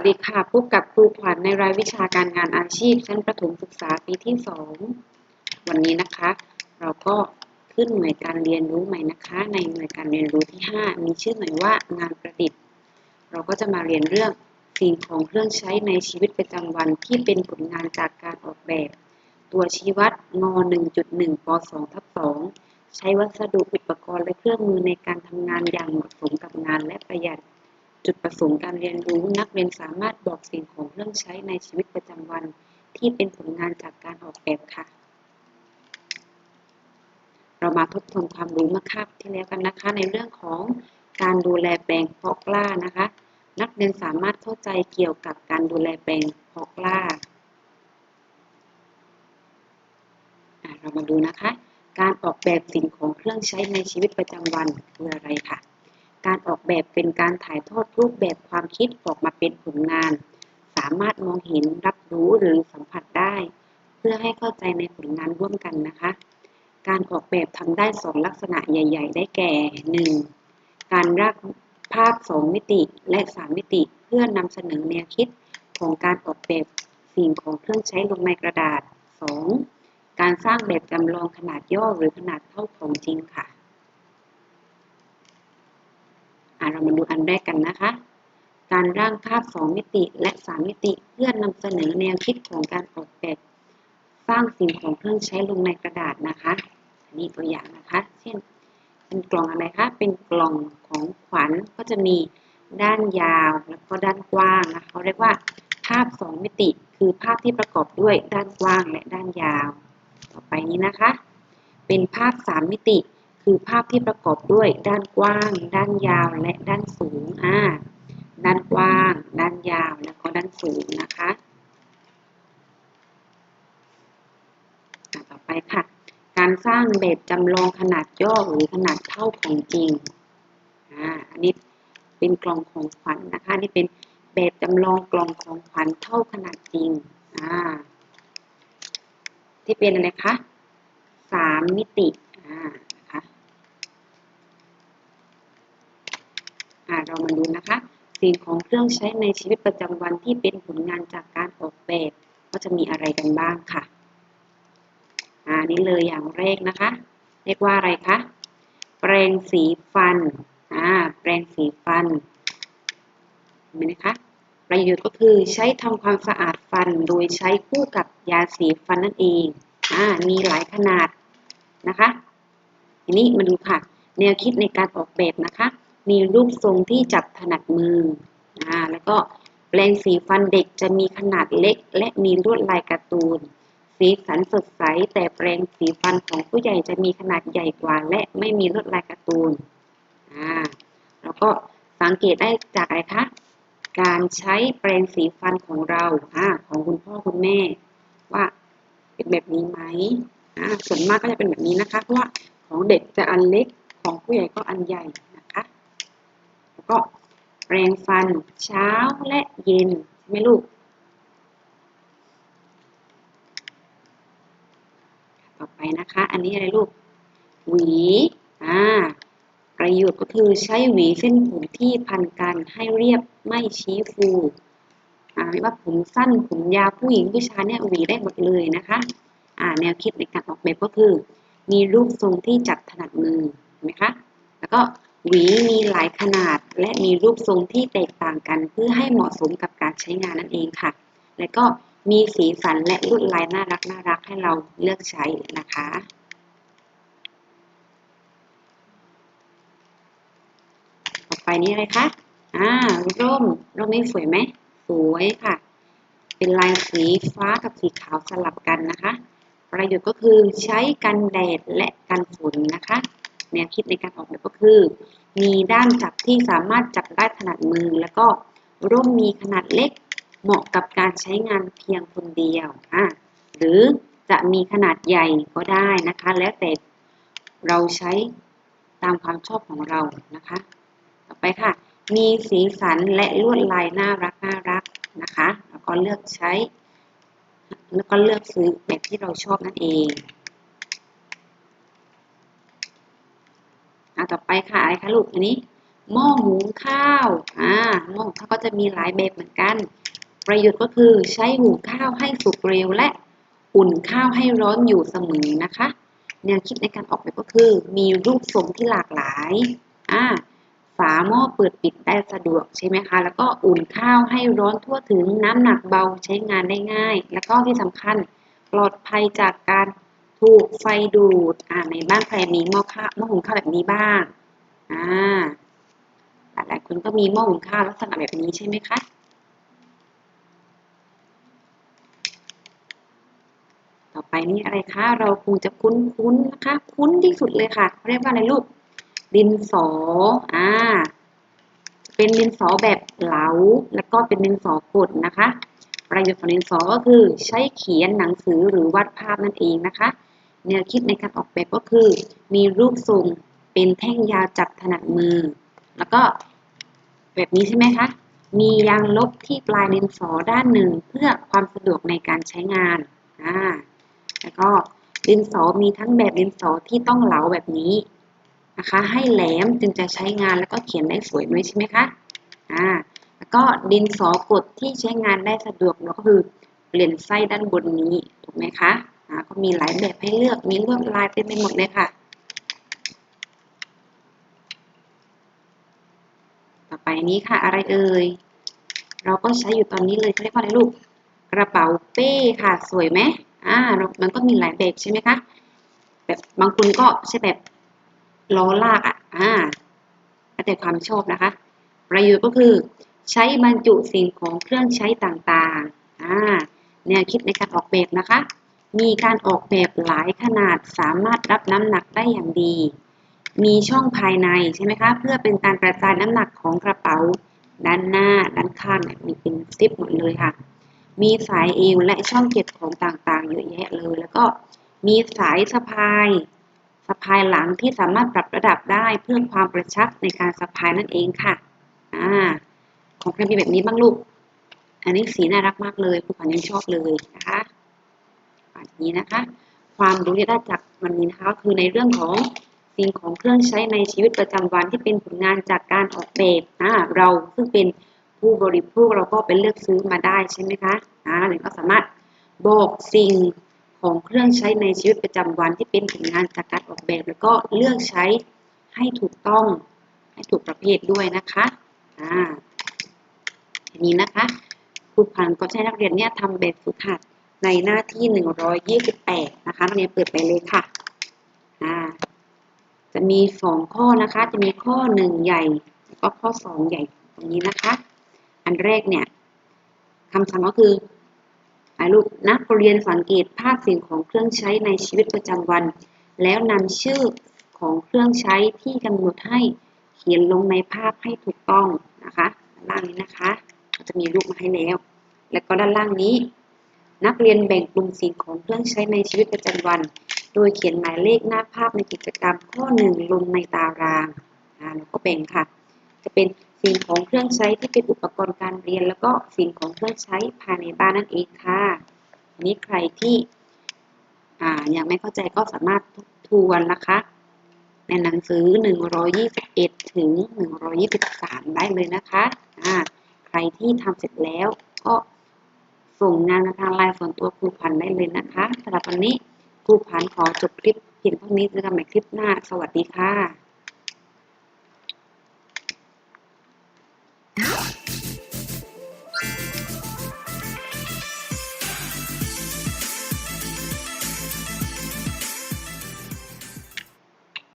สวัสดีค่ะ พบกับครูขวัญในรายวิชาการงานอาชีพ ชั้นประถมศึกษาปีที่ 2 วันนี้นะคะ เราก็ขึ้นหน่วยการเรียนรู้ใหม่นะคะ ในหน่วยการเรียนรู้ที่ 5 มีชื่อหน่วยว่างานประดิษฐ์ เราก็จะมาเรียนเรื่องสิ่งของเครื่องใช้ในชีวิตประจำวันที่เป็นผลงานจากการออกแบบ ตัวชี้วัดง 1.1ป2ทับ2ใช้วัสดุอุปกรณ์และเครื่องมือในการทำงานอย่างเหมาะสมกับงานและประหยัด จุดประสงค์การเรียนรู้ นักเรียนสามารถบอกสิ่งของเครื่องใช้ในชีวิตประจำวัน ที่เป็นผลงานจากการออกแบบค่ะ เรามาทบทวนความรู้เมื่อคาบที่แล้วกันนะคะ ในเรื่องของการดูแลแปลงเพาะกล้านะคะ นักเรียนสามารถเข้าใจเกี่ยวกับการดูแลแปลงเพาะกล้าเรามาดูนะคะ การออกแบบสิ่งของเครื่องใช้ในชีวิตประจำวันคืออะไรค่ะ การออกแบบเป็นการถ่ายทอดรูปแบบความคิดออกมาเป็นผลงาน สามารถมองเห็นรับรู้หรือสัมผัสได้ เพื่อให้เข้าใจในผลงานร่วมกันนะคะ การออกแบบทำได้สองลักษณะใหญ่ ๆ ได้แก่ 1. การรักภาพ 2 มิติและ 3 มิติ เพื่อนำเสนอแนวคิดของการออกแบบสิ่งของเครื่องใช้ลงในกระดาษ 2. การสร้างแบบจำลองขนาดย่อหรือขนาดเท่าของจริงค่ะ เรามาดูอันแรกกันนะคะ การร่างภาพ 2 มิติและ 3 มิติเพื่อนำเสนอแนวคิดของการออกแบบสร้างสิ่งของเครื่องใช้ลงในกระดาษนะคะอันนี้ตัวอย่างนะคะ เช่น เป็นกล่องอะไรคะ เป็นกล่องของขวัญก็จะมีด้านยาวแล้วก็ด้านกว้างนะเขาเรียกว่าภาพ 2 มิติ คือภาพที่ประกอบด้วยด้านกว้างและด้านยาว ต่อไปนี้นะคะ เป็นภาพ 3 มิติ คือภาพที่ประกอบด้วยด้านกว้าง ด้านยาวและด้านสูงอ่าด้านกว้าง ด้านยาวแล้วก็ด้านสูงนะคะต่อไปค่ะ การสร้างแบบจำลองขนาดย่อหรือขนาดเท่าของจริงอ่าอันนี้เป็นกล่องของขวัญนนะคะนี่เป็นแบบจำลองกล่องของขวัญเท่าขนาดจริงอ่าที่เป็นอะไรคะสามมิติอ่า เรามาดูนะคะ สิ่งของเครื่องใช้ในชีวิตประจำวันที่เป็นผลงานจากการออกแบบ ก็จะมีอะไรกันบ้างค่ะอ่านี่เลยอย่างแรกนะคะ เรียกว่าอะไรคะแปรงสีฟันอ่าแปรงสีฟันเห็นไหมคะประโยชน์ก็คือใช้ทำความสะอาดฟันโดยใช้คู่กับยาสีฟันนั่นเองอ่ามีหลายขนาดนะคะทีนี้มาดูค่ะ แนวคิดในการออกแบบนะคะ มีรูปทรงที่จับถนัดมืออ่าแล้วก็แปรงสีฟันเด็กจะมีขนาดเล็ก และมีลวดลายการ์ตูน สีสันสดใส แต่แปรงสีฟันของผู้ใหญ่จะมีขนาดใหญ่กว่า และไม่มีลวดลายการ์ตูนอ่าแล้วก็สังเกตได้จากอะไรคะการใช้แปรงสีฟันของเราอ่าของคุณพ่อคุณแม่ ว่าเป็นแบบนี้ไหมอ่าส่วนมากก็จะเป็นแบบนี้นะคะเพราะว่าของเด็กจะอันเล็กของผู้ใหญ่ก็อันใหญ่ ก็แปรงฟันเช้าและเย็นใช่ไหมลูก ต่อไปนะคะ อันนี้อะไรลูก หวี อ่า ประโยชน์ก็คือใช้หวีเส้นผมที่พันกันให้เรียบไม่ชี้ฟูอ่าไม่ว่าผมสั้นผมยาวผู้หญิงผู้ชายเนี่ยหวีได้หมดเลยนะคะ อ่า แนวคิดในการออกแบบก็คือ มีรูปทรงที่จับถนัดมือเห็นไหมคะ แล้วก็ หวีมีหลายขนาดและมีรูปทรงที่แตกต่างกัน เพื่อให้เหมาะสมกับการใช้งานนั่นเองค่ะ และก็มีสีสันและลวดลายน่ารักน่ารักให้เราเลือกใช้นะคะ ต่อไปนี้อะไรคะอ่าร่มร่มนี้สวยไหมสวยค่ะ เป็นลายสีฟ้ากับสีขาวสลับกันนะคะ ประโยชน์ก็คือใช้กันแดดและกันฝนนะคะ แนวคิดในการออกแบบก็คือ มีด้ามจับที่สามารถจับได้ถนัดมือ แล้วก็ร่มมีขนาดเล็กเหมาะกับการใช้งานเพียงคนเดียวอะหรือจะมีขนาดใหญ่ก็ได้นะคะ แล้วแต่เราใช้ตามความชอบของเรานะคะ ต่อไปค่ะ มีสีสันและลวดลายน่ารักน่ารักนะคะ แล้วก็เลือกใช้ แล้วก็เลือกซื้อแบบที่เราชอบนั่นเอง ต่อไปค่ะอะไรคะลูกอันนี้หม้อหุงข้าว อ่า หม้อหุงข้าวก็จะมีหลายแบบเหมือนกัน ประโยชน์ก็คือใช้หุงข้าวให้สุกเร็วและอุ่นข้าวให้ร้อนอยู่เสมอนะคะ แนวคิดในการออกแบบก็คือมีรูปทรงที่หลากหลาย อ่า ฝาหม้อเปิดปิดได้สะดวกใช่ไหมคะ แล้วก็อุ่นข้าวให้ร้อนทั่วถึงน้ำหนักเบาใช้งานได้ง่าย แล้วก็ที่สำคัญปลอดภัยจากการ ถูกไฟดูด อ่าในบ้านใครมีหม้อข้าวหม้อหุงข้าวแบบนี้บ้าง อ่า หลายคนก็มีหม้อหุงข้าวลักษณะแบบนี้ใช่ไหมคะ ต่อไปนี่อะไรคะ เราคงจะคุ้นๆนะคะ คุ้นที่สุดเลยค่ะเขาเรียกว่าอะไรลูก ดินสอ อ่า เป็นดินสอแบบเหลา แล้วก็เป็นดินสอกดนะคะประโยชน์ของดินสอก็คือใช้เขียนหนังสือหรือวาดภาพนั่นเองนะคะ แนวคิดในการออกแบบก็คือ มีรูปทรงเป็นแท่งยาวจับถนัดมือ แล้วก็แบบนี้ใช่ไหมคะ มียางลบที่ปลายดินสอด้านหนึ่งเพื่อความสะดวกในการใช้งานอ่าแล้วก็ดินสอมีทั้งแบบดินสอที่ต้องเหลาแบบนี้นะคะ ให้แหลมจึงจะใช้งานแล้วก็เขียนได้สวยด้วยใช่ไหมคะอ่าแล้วก็ดินสอกดที่ใช้งานได้สะดวกก็คือเปลี่ยนไส้ด้านบนนี้ถูกไหมคะ ก็มีหลายแบบให้เลือก มีลวดลายเต็มไปหมดเลยค่ะ ต่อไปนี้ค่ะอะไรเอ่ย เราก็ใช้อยู่ตอนนี้เลยเขาเรียกว่าอะไรลูก กระเป๋าเป้ค่ะ สวยไหมอ่า มันก็มีหลายแบบใช่ไหมคะ แบบบางคนก็ใช้แบบล้อลากอะ อ่าแล้วแต่ความชอบนะคะ ประโยชน์ก็คือใช้บรรจุสิ่งของเครื่องใช้ต่างๆ อ่า แนวคิดในการออกแบบนะคะ มีการออกแบบหลายขนาดสามารถรับน้ำหนักได้อย่างดี มีช่องภายในใช่ไหมคะ เพื่อเป็นการกระจายน้ำหนักของกระเป๋า ด้านหน้า ด้านข้างเนี่ยมีเป็นซิปหมดเลยค่ะ มีสายเอวและช่องเก็บของต่างๆ เยอะแยะเลย แล้วก็มีสายสะพายสะพายหลังที่สามารถปรับระดับได้เพื่อความกระชับในการสะพายนั่นเองค่ะอ่าของใครมีแบบนี้บ้างลูก อันนี้สีน่ารักมากเลยผู้ขวัญยังชอบเลยนะคะ อันนี้นะคะ ความรู้ที่ได้จากวันนี้นะคะคือในเรื่องของสิ่งของเครื่องใช้ในชีวิตประจำวันที่เป็นผลงานจากการออกแบบอ่าเราซึ่งเป็นผู้บริโภคเราก็ไปเลือกซื้อมาได้ใช่ไหมคะอ่าหรือก็สามารถบอกสิ่งของเครื่องใช้ในชีวิตประจำวันที่เป็นผลงานจากการออกแบบ แล้วก็เลือกใช้ให้ถูกต้องให้ถูกประเภทด้วยนะคะอ่าทีนี้นะคะครูพันก็ใช้นักเรียนเนี่ยทำแบบฝึกหัด ในหน้าที่ 128 นะคะนักเรียนเปิดไปเลยค่ะจะมีสองข้อนะคะ จะมีข้อหนึ่งใหญ่แล้วก็ข้อสองใหญ่ตรงนี้นะคะ อันแรกเนี่ยคำสั่งก็คือลูกนักเรียนสังเกตภาพสิ่งของเครื่องใช้ในชีวิตประจำวัน แล้วนำชื่อของเครื่องใช้ที่กำหนดให้เขียนลงในภาพให้ถูกต้องนะคะด้านล่างนี้นะคะจะมีรูปมาให้แล้ว แล้วก็ด้านล่างนี้ นักเรียนแบ่งกลุ่มสิ่งของเครื่องใช้ในชีวิตประจำวัน โดยเขียนหมายเลขหน้าภาพในกิจกรรมข้อหนึ่งลงในตารางอ่าแล้วก็แบ่งค่ะ จะเป็นสิ่งของเครื่องใช้ที่เป็นอุปกรณ์การเรียน แล้วก็สิ่งของเครื่องใช้ภายในบ้านนั่นเองค่ะอันนี้ใครที่ยังไม่เข้าใจก็สามารถทวนนะคะ ในหนังสือ 121 ถึง 123 ได้เลยนะคะ ใครที่ทำเสร็จแล้วก็ ส่งงานทางไลน์ส่วนตัวครูพันได้เลยนะคะสำหรับวันนี้ครูพันขอจบคลิปเพียงเท่านี้เจอกันใหม่คลิปหน้า สวัสดีค่ะ